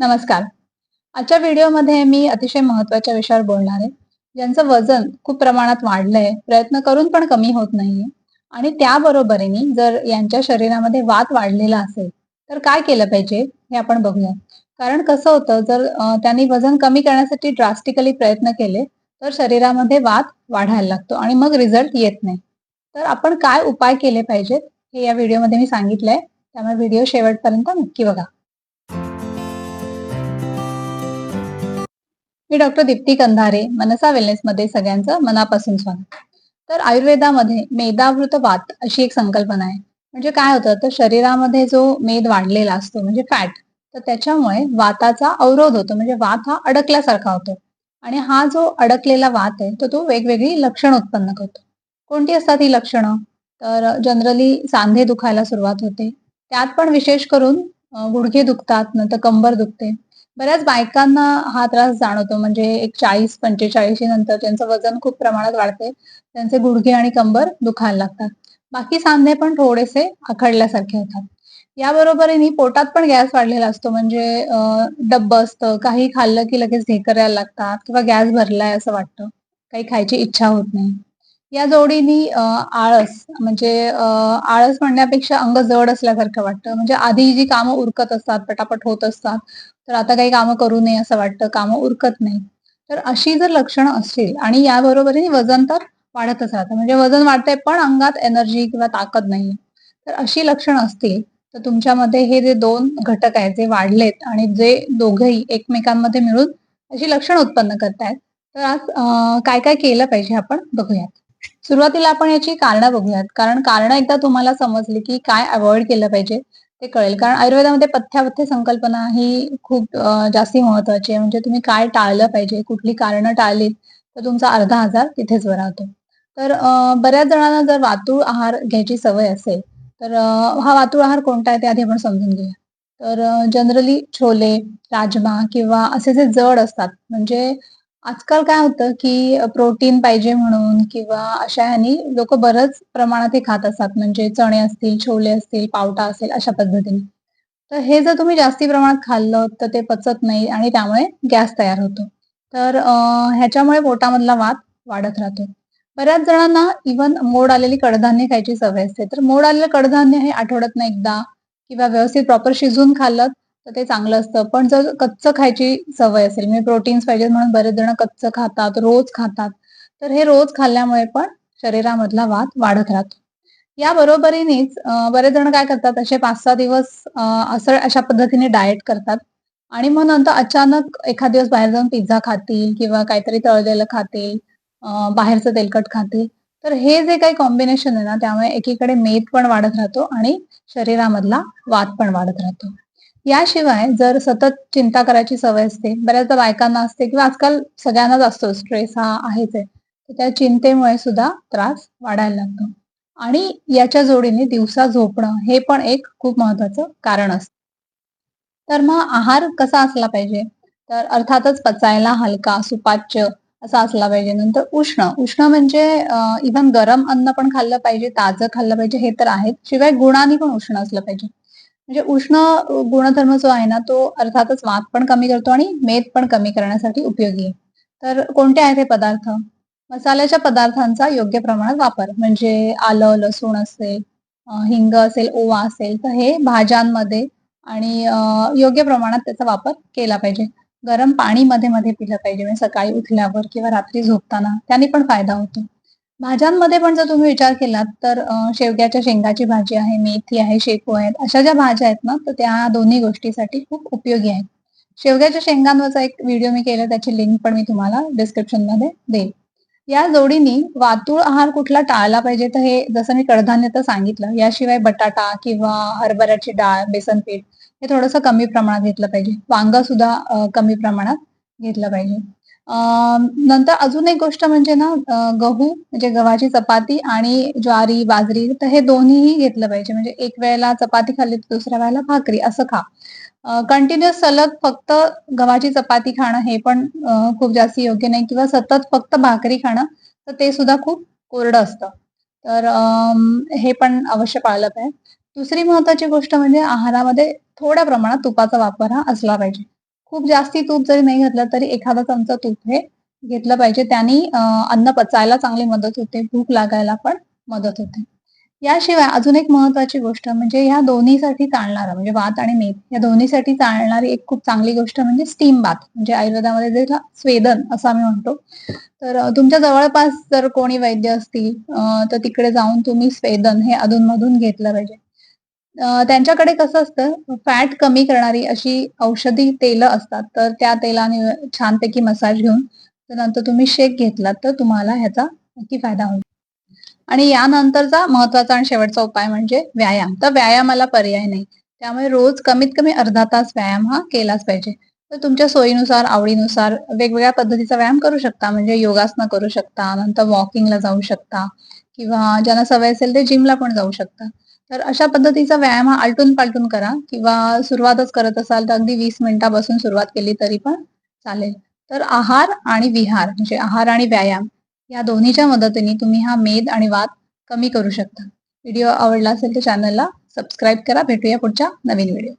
नमस्कार. आजच्या व्हिडिओमध्ये मी अतिशय महत्त्वाच्या विषयावर बोलणार आहे. ज्यांचं वजन खूप प्रमाणात वाढलंय प्रयत्न करून पण कमी होत नाहीये. आणि त्याबरोबरीने जर यांच्या शरीरामध्ये वात वाढलेला असेल तर काय केलं पाहिजे हे आपण बघूया. कारण कसं होतं जर त्यांनी वजन कमी करण्यासाठी ड्रास्टिकली प्रयत्न केले तर शरीरामध्ये वात वाढायला लागतो आणि मग रिझल्ट येत नाही. तर आपण काय उपाय केले पाहिजेत हे या व्हिडिओमध्ये मी सांगितलंय. त्यामुळे व्हिडिओ शेवटपर्यंत नक्की बघा. मी डॉक्टर दीप्ती कंधारे मनसा वेलनेस मध्ये सगळ्यांचं मनापासून स्वागत. तर आयुर्वेदामध्ये मेदावृत वात अशी एक संकल्पना आहे. म्हणजे काय होतं? तर शरीरामध्ये जो मेद वाढलेला असतो म्हणजे फॅट तर त्याच्यामुळे वाताचा अवरोध होतो. म्हणजे वात हा अडकल्यासारखा होतो. आणि हा जो अडकलेला वात आहे तो तो वेगवेगळी लक्षणं उत्पन्न करतो. कोणती असतात ही लक्षणं? तर जनरली सांधे दुखायला सुरुवात होते. त्यात पण विशेष करून गुडघे दुखतात नंतर कंबर दुखते. बऱ्याच बायकांना हा त्रास जाणवतो. म्हणजे एक चाळीस पंचेचाळीशी नंतर त्यांचं वजन खूप प्रमाणात वाढते. त्यांचे गुडघे आणि कंबर दुखायला लागतात. बाकी सांधे पण थोडेसे आखडल्यासारखे होतात. याबरोबरीने पोटात पण गॅस वाढलेला असतो. म्हणजे डब्ब डब्बं असतं. काही खाल्लं की लगेच ढेकर यायला लागतात किंवा गॅस भरलाय असं वाटतं. काही खायची इच्छा होत नाही. या जोडीनी आळस म्हणजे आळस म्हणण्यापेक्षा अंग जड असल्यासारखं वाटतं. म्हणजे आधी जी कामं उरकत असतात पटापट होत असतात तर आता काही कामं करू नये असं वाटतं कामं उरकत नाही. तर अशी जर लक्षणं असतील आणि याबरोबरीने वजन तर वाढतच राहतं. म्हणजे वजन वाढतंय पण अंगात एनर्जी किंवा ताकद नाही तर अशी लक्षणं असतील तर तुमच्यामध्ये हे जे दोन घटक आहेत जे वाढलेत आणि जे दोघेही एकमेकांमध्ये मिळून अशी लक्षणं उत्पन्न करतायत. तर आज काय काय केलं पाहिजे आपण बघूयात. सुरुवातीला आपण याची कारणं बघूयात. कारण कारणं एकदा तुम्हाला समजली की काय अवॉइड केलं पाहिजे ते कळेल. कारण आयुर्वेदामध्ये पथ्यावथ्य संकल्पना ही खूप जास्ती महत्वाची आहे. म्हणजे तुम्ही काय टाळलं पाहिजे कुठली कारणं टाळलीत तर तुमचा अर्धा आजार तिथेच बरा होतो. तर बऱ्याच जणांना जर वातूळ आहार घ्यायची सवय असेल तर हा वातूळ आहार कोणता आहे ते आधी आपण समजून घेऊया. तर जनरली छोले राजमा किंवा असे जे जड असतात म्हणजे आजकाल काय होतं की प्रोटीन पाहिजे म्हणून किंवा अशा ह्यानी लोक बरंच प्रमाणात हे खात असतात. म्हणजे चणे असतील छोले असतील पावटा असेल अशा पद्धतीने. तर हे जर तुम्ही जास्ती प्रमाणात खाल्लं तर ते पचत नाही आणि त्यामुळे गॅस तयार होतो. तर ह्याच्यामुळे पोटामधला वात वाढत राहतो. बऱ्याच जणांना इव्हन मोड आलेली कडधान्य खायची सवय असते. तर मोड आलेलं कडधान्य हे आठवड्यातनं एकदा किंवा व्यवस्थित प्रॉपर शिजून खाल्लं तर ते चांगलं असतं. पण जर कच्चं खायची सवय असेल म्हणजे प्रोटीन्स पाहिजे म्हणून बरेच जण कच्चं खातात रोज खातात. तर हे रोज खाल्ल्यामुळे पण शरीरामधला वाद वाढत राहतो. या बरोबरीनेच बरेच जण काय करतात असे पाच सहा दिवस असं अशा पद्धतीने डाएट करतात. आणि मग नंतर अचानक एखाद दिवस बाहेर जाऊन पिझ्झा खातील किंवा काहीतरी तळलेलं खातील बाहेरचं तेलकट खातील. तर हे जे काही कॉम्बिनेशन आहे ना त्यामुळे एकीकडे मेद पण वाढत राहतो आणि शरीरामधला वाद पण वाढत राहतो. याशिवाय जर सतत चिंता करायची सवय असते बऱ्याचदा बायकांना असते किंवा आजकाल सगळ्यांनाच असतो स्ट्रेस हा आहेच आहे तर त्या चिंतेमुळे सुद्धा त्रास वाढायला लागतो. आणि याच्या जोडीने दिवसा झोपणं हे पण एक खूप महत्वाचं कारण असतं. तर मग आहार कसा असला पाहिजे? तर अर्थातच पचायला हलका सुपाच्य असा असला पाहिजे. नंतर उष्ण उष्ण म्हणजे इव्हन गरम अन्न पण खाल्लं पाहिजे ताजं खाल्लं पाहिजे हे तर आहेत शिवाय गुणांनी पण उष्ण असलं पाहिजे. म्हणजे उष्ण गुणधर्म जो आहे ना तो अर्थातच वात पण कमी करतो आणि मेद पण कमी करण्यासाठी उपयोगी आहे. तर कोणते आहेत हे पदार्थ? मसाल्याच्या पदार्थांचा योग्य प्रमाणात वापर म्हणजे आलं लसूण असेल हिंग असेल ओवा असेल तर हे भाज्यांमध्ये आणि योग्य प्रमाणात त्याचा वापर केला पाहिजे. गरम पाणी मध्ये मध्ये पिलं पाहिजे म्हणजे सकाळी उठल्यावर किंवा रात्री झोपताना त्याने पण फायदा होतो. भाज्यांमध्ये पण जर तुम्ही विचार केलात तर शेवग्याच्या शेंगाची भाजी आहे मेथी आहे शेपू आहेत अशा ज्या भाज्या आहेत ना तर त्या दोन्ही गोष्टीसाठी खूप उपयोगी आहेत. शेवग्याच्या शेंगांवरचा एक व्हिडिओ मी केला त्याची लिंक पण मी तुम्हाला डिस्क्रिप्शनमध्ये देईन. या जोडीने वातूळ आहार कुठला टाळला पाहिजे? तर हे जसं मी कडधान्य तर सांगितलं याशिवाय बटाटा किंवा हरभऱ्याची डाळ बेसन पीठ हे थोडंसं कमी प्रमाणात घेतलं पाहिजे. वांग सुद्धा कमी प्रमाणात घेतलं पाहिजे. नंतर अजून एक गोष्ट म्हणजे ना गहू म्हणजे गव्हाची चपाती आणि ज्वारी बाजरी तर हे दोन्हीही घेतलं पाहिजे. म्हणजे एक वेळेला चपाती खाल्ली तर दुसऱ्या वेळेला भाकरी असं खा. कंटिन्युअस सलग फक्त गव्हाची चपाती खाणं हे पण खूप जास्त योग्य नाही किंवा सतत फक्त भाकरी खाणं तर ते सुद्धा खूप कोरडं असतं. तर हे पण अवश्य पाळलं पाहिजे. दुसरी महत्वाची गोष्ट म्हणजे आहारामध्ये थोड्या प्रमाणात तुपाचा वापर हा असला पाहिजे. खूप जास्ती तूप जरी नाही घातलं तरी एखादा चमचा तूप हे घेतलं पाहिजे. त्यांनी अन्न पचायला चांगली मदत होते. भूक लागायला पण मदत होते. याशिवाय अजून एक महत्वाची गोष्ट म्हणजे ह्या दोन्हीसाठी चालणारं म्हणजे वात आणि मेद या दोन्हीसाठी चालणारी एक खूप चांगली गोष्ट म्हणजे स्टीम बाथ म्हणजे आयुर्वेदामध्ये जे स्वेदन असं आम्ही म्हणतो. तर तुमच्या जवळपास जर कोणी वैद्य असतील तर तिकडे जाऊन तुम्ही स्वेदन हे अधूनमधून घेतलं पाहिजे. त्यांच्याकडे कसं असतं फॅट कमी करणारी अशी औषधी तेलं असतात तर त्या तेलाने छानपैकी मसाज घेऊन नंतर तुम्ही शेक घेतलात तर तुम्हाला ह्याचा नक्की फायदा होईल. आणि यानंतरचा महत्त्वाचा आणि शेवटचा उपाय म्हणजे व्यायाम. तर व्यायामाला पर्याय नाही. त्यामुळे रोज कमीत कमी अर्धा तास व्यायाम हा केलाच पाहिजे. तर तुमच्या सोयीनुसार आवडीनुसार वेगवेगळ्या पद्धतीचा व्यायाम करू शकता. म्हणजे योगासनं करू शकता नंतर वॉकिंगला जाऊ शकता किंवा ज्यांना सवय असेल ते जिमला पण जाऊ शकता. तर अशा पद्धतीचा व्यायाम हा आलटून पालटून करा किंवा सुरुवातच करत असाल तर अगदी वीस मिनिटापासून सुरुवात केली तरी पण चालेल. तर आहार आणि विहार म्हणजे आहार आणि व्यायाम या दोन्हीच्या मदतीने तुम्ही हा मेद आणि वाद कमी करू शकता. व्हिडिओ आवडला असेल तर चॅनलला सबस्क्राईब करा. भेटूया पुढच्या नवीन व्हिडिओ.